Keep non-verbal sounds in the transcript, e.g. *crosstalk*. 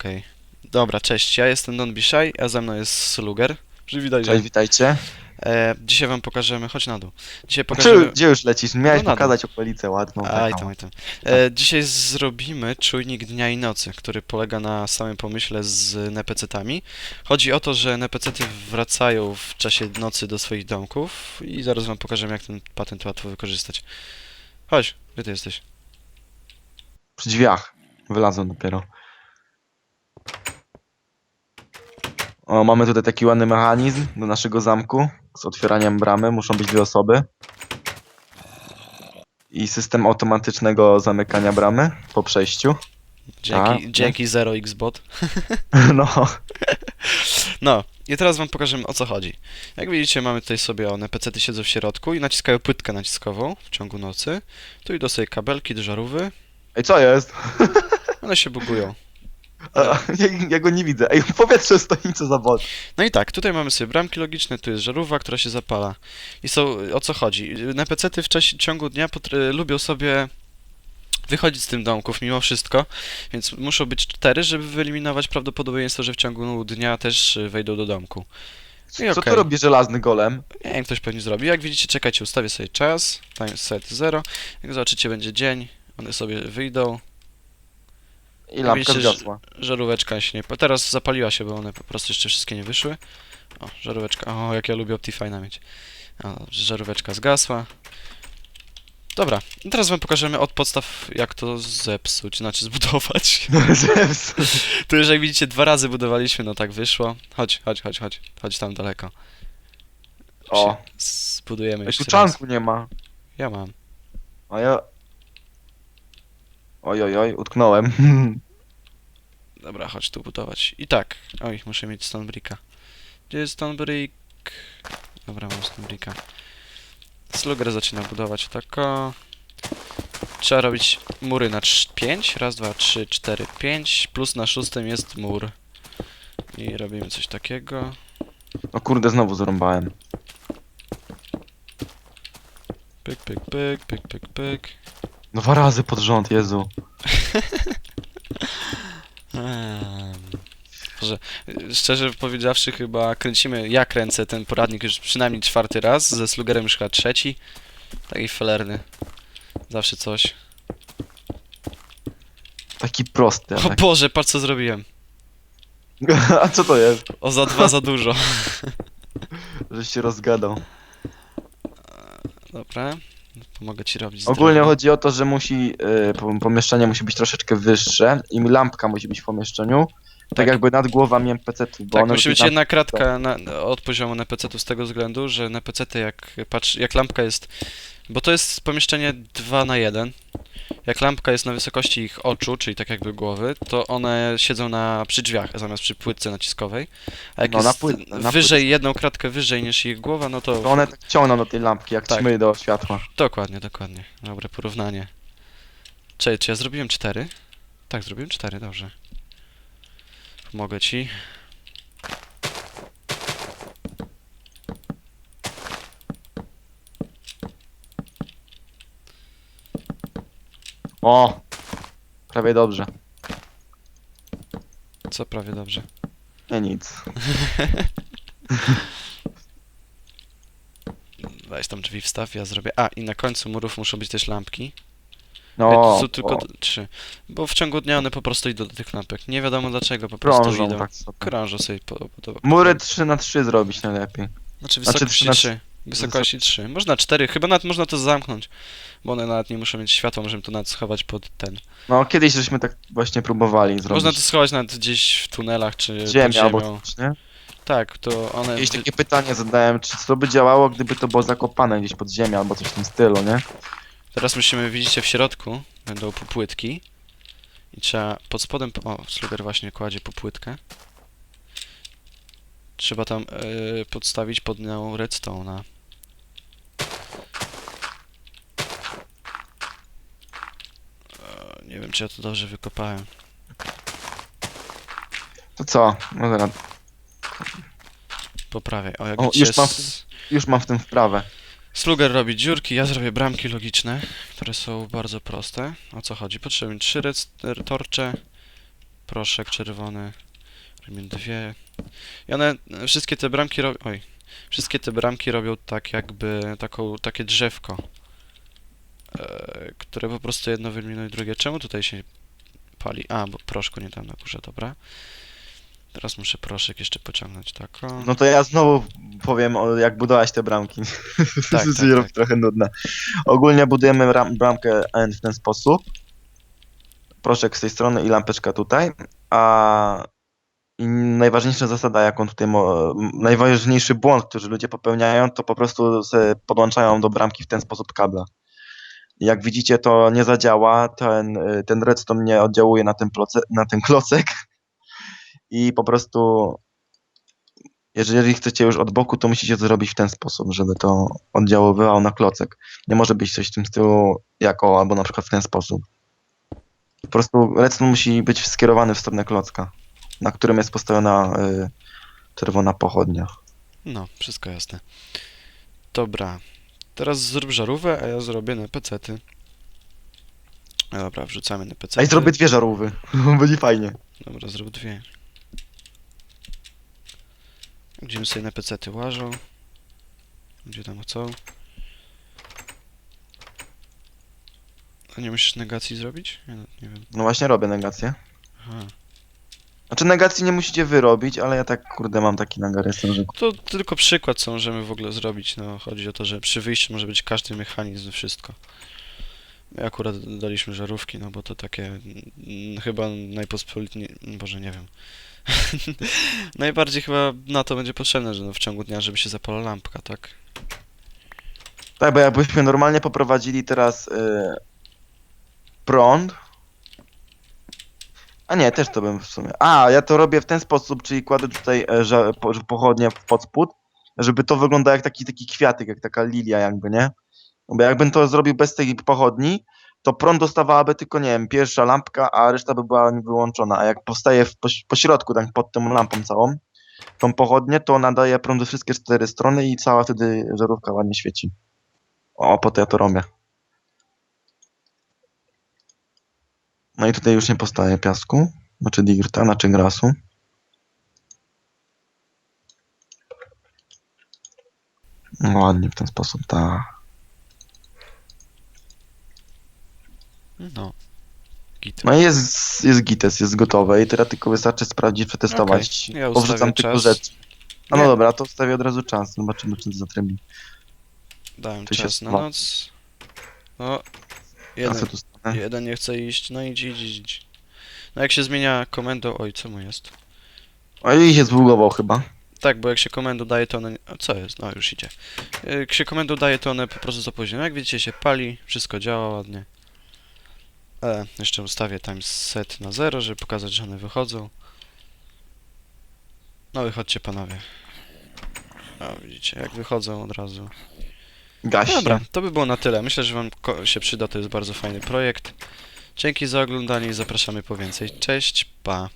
okej. Dobra, cześć, ja jestem Don Bishai, a ze mną jest Sluger. Cześć, witajcie. E, dzisiaj wam pokażemy, chodź na dół. Dzisiaj Czy, pokażemy... gdzie już lecisz? Miałeś No na dół. pokazać okolicę ładną. Aj taką. tam, aj tam. E, dzisiaj zrobimy czujnik dnia i nocy, który polega na samym pomyśle z NPC-tami. Chodzi o to, że NPC-ty wracają w czasie nocy do swoich domków i zaraz wam pokażemy, jak ten patent łatwo wykorzystać. Chodź, gdzie ty jesteś? Przy drzwiach. Wylazłem dopiero. O, mamy tutaj taki ładny mechanizm do naszego zamku z otwieraniem bramy. Muszą być dwie osoby. I system automatycznego zamykania bramy po przejściu. Dzięki, A, dzięki 0xbot. *laughs* No, *laughs* No, i teraz wam pokażemy o co chodzi. Jak widzicie, mamy tutaj sobie one PC-ty siedzą w środku i naciskają płytkę naciskową w ciągu nocy. Tu idą sobie kabelki do żarówy, Ej, co jest? *laughs* one się bugują. A, ja, ja go nie widzę. Ej, powietrze stoi, co za bot. No i tak, tutaj mamy sobie bramki logiczne, tu jest żarówka, która się zapala. I są, o co chodzi? NPC-ty w czasie ciągu dnia potr- lubią sobie wychodzić z tym domków mimo wszystko, więc muszą być cztery, żeby wyeliminować prawdopodobieństwo, że w ciągu dnia też y, wejdą do domku. I Co okej. tu robi żelazny golem? Nie wiem, ktoś pewnie zrobi. Jak widzicie, czekajcie, ustawię sobie czas. Time set 0. Jak zobaczycie, będzie dzień. One sobie wyjdą. I lampka Widzicie, że- zgasła. Żaróweczka się nie... Teraz zapaliła się, bo one po prostu jeszcze wszystkie nie wyszły. O, żaróweczka. O, jak ja lubię Optifine'a mieć. O, żaróweczka zgasła. Dobra, i teraz wam pokażemy od podstaw, jak to zepsuć, znaczy zbudować. *laughs* Tu już jak widzicie, dwa razy budowaliśmy, no tak wyszło. Chodź, chodź, chodź, chodź. Chodź tam daleko. O, Się Zbudujemy Ej, jeszcze tu raz. czanku nie ma. Ja mam. A ja... Oj, oj, oj, utknąłem. *laughs* Dobra, chodź tu budować. I tak. Oj, muszę mieć Stonebricka. Gdzie jest Stonebrick? Dobra, mam Stonebricka. Slugger zaczyna budować tako. Trzeba robić mury na 5. Raz, dwa, trzy, cztery, pięć. Plus na szóstym jest mur. I robimy coś takiego. O kurde, znowu zarąbałem. Pyk, pyk, pyk, pyk, pyk, pyk. Dwa razy pod rząd, Jezu. *laughs* Ehm, y, szczerze powiedziawszy, chyba kręcimy, ja kręcę ten poradnik już przynajmniej czwarty raz, ze Slugerem już chyba trzeci. Taki felerny. Zawsze coś. Taki prosty. O. Boże, patrz co zrobiłem. *laughs* A co to jest? O, za dwa za dużo. *laughs* Żeś się rozgadał. Dobra. Pomogę ci robić. Ogólnie drewna. chodzi o to, że musi, y, po- pomieszczenie musi być troszeczkę wyższe i lampka musi być w pomieszczeniu. Tak, Tak. jakby nad głowami bo Tak, musi być jedna kratka na, od poziomu NPC-tu z tego względu, że NPC-ty jak patrz, jak lampka jest, bo to jest pomieszczenie 2 na 1. Jak lampka jest na wysokości ich oczu, czyli tak jakby głowy, to one siedzą na przy drzwiach zamiast przy płytce naciskowej. A jak No, na jest na wyżej, jedną kratkę wyżej niż ich głowa, no to To one tak ciągną do tej lampki, jak Tak. ćmy do światła. dokładnie, dokładnie. Dobre porównanie. Czy, czy ja zrobiłem cztery? Tak, zrobiłem cztery, dobrze. Pomogę ci. O! Prawie dobrze. Co prawie dobrze. Nie nic. *laughs* Weź tam drzwi wstaw, ja zrobię. A, i na końcu murów muszą być też lampki. No, są tylko o, d- trzy. Bo w ciągu dnia one po prostu idą do tych lampek. Nie wiadomo dlaczego, po prostu krążą idą. tak sobie. Krążą sobie po, po, po Mury 3 na 3 zrobić najlepiej. Znaczy znaczy wysokości trzy na 3. Wysokości 3. Można 4. Chyba nawet można to zamknąć. Bo one nawet nie muszą mieć światła, możemy to nawet schować pod ten. No, kiedyś żeśmy tak właśnie próbowali zrobić. Można to schować nawet gdzieś w tunelach czy pod ziemię ziemią. albo coś, nie? Tak, to one. Jakieś takie pytanie zadałem, czy co by działało, gdyby to było zakopane gdzieś pod ziemią albo coś w tym stylu, nie? Teraz musimy, widzicie, w środku będą popłytki. I trzeba pod spodem. O, Sluger właśnie kładzie popłytkę. Trzeba tam yy, podstawić pod nią redstone'a. E, Nie wiem, czy ja to dobrze wykopałem. To co? No zaraz. Poprawiaj. O, jak O, widzicie, już mam s- Już mam w tym wprawę. Sluger robi dziurki, ja zrobię bramki logiczne, które są bardzo proste. O co chodzi? Potrzebujemy trzy redst- torcze, proszek czerwony. Robimy dwie. I one, e, wszystkie te bramki robią, oj, wszystkie te bramki robią tak jakby, taką, takie drzewko. E, które po prostu jedno wyeliminuje drugie. Czemu tutaj się pali? A, bo proszku nie tam na górze, dobra. Teraz muszę proszek jeszcze pociągnąć, tak o. No to ja znowu powiem, o, jak budować te bramki. *laughs* tak, to robi tak. trochę nudne. Ogólnie budujemy ram, bramkę N w ten sposób. Proszek z tej strony i lampeczka tutaj. A i najważniejsza zasada, jaką tutaj, najważniejszy błąd, który ludzie popełniają, to po prostu podłączają do bramki w ten sposób kabla. Jak widzicie, to nie zadziała, ten, ten redstone nie oddziałuje na ten, ploce, na ten klocek i po prostu jeżeli chcecie już od boku, to musicie to zrobić w ten sposób, żeby to oddziaływało na klocek. Nie może być coś w tym stylu jako, albo na przykład w ten sposób. Po prostu redstone musi być skierowany w stronę klocka, na którym jest postawiona y, czerwona pochodnia. No, wszystko jasne. Dobra. Teraz zrób żarówę, a ja zrobię NPC-ty. No Dobra, wrzucamy NPC. A i zrobię dwie żarówki, *laughs* będzie fajnie. Dobra, zrób dwie. Gdzie mi sobie NPC-ty łażą? Gdzie tam chcą? A nie musisz negacji zrobić? Nie, nie wiem. No właśnie robię negację. Aha. Znaczy negacji nie musicie wyrobić, ale ja tak kurde mam taki nagar jestem, że To tylko przykład, co możemy w ogóle zrobić. No, chodzi o to, że przy wyjściu może być każdy mechanizm, wszystko. My akurat daliśmy żarówki, no bo to takie mm, chyba najpospolitniej, boże nie wiem. *laughs* Najbardziej chyba na to będzie potrzebne, że no w ciągu dnia, żeby się zapala lampka, tak? Tak, bo jakbyśmy normalnie poprowadzili teraz y, prąd. A nie, też to bym w sumie. A, ja to robię w ten sposób, czyli kładę tutaj e, ża- po, pochodnie pod spód, żeby to wyglądało jak taki, taki kwiatek, jak taka lilia jakby, nie? No Bo jakbym to zrobił bez tej pochodni, to prąd dostawałaby tylko, nie wiem, pierwsza lampka, a reszta by była wyłączona. A jak powstaje w poś- pośrodku, tak pod tą lampą całą, tą pochodnię, to nadaje prąd we wszystkie cztery strony i cała wtedy żarówka ładnie świeci. O, po to ja to robię. No i tutaj już nie powstaje piasku, znaczy dirta, znaczy grasu. No ładnie w ten sposób, tak. No. Git. No i jest, jest gites, jest gotowe i teraz tylko wystarczy sprawdzić, przetestować. Okej, ja Powrzucam tylko czas. rzeczy. A no Nie. dobra, to wstawię od razu czas, zobaczymy czy to zatrybi. Dałem to się czas na noc. No. Jeden, sobie tu stanę. jeden nie chce iść, no idź, idź, idź. No jak się zmienia komendą, oj, co mu jest? O i się zbugował chyba. Tak, bo jak się komendą daje, to one... A co jest? No, już idzie. Jak się komendą daje, to one po prostu zapóźnione. Jak widzicie, się pali, wszystko działa ładnie. E, jeszcze ustawię time set na 0, żeby pokazać, że one wychodzą. No, wychodźcie panowie. O, widzicie, jak wychodzą od razu. Gaś. Dobra, to by było na tyle. Myślę, że wam się przyda, to jest bardzo fajny projekt. Dzięki za oglądanie i zapraszamy po więcej. Cześć, pa.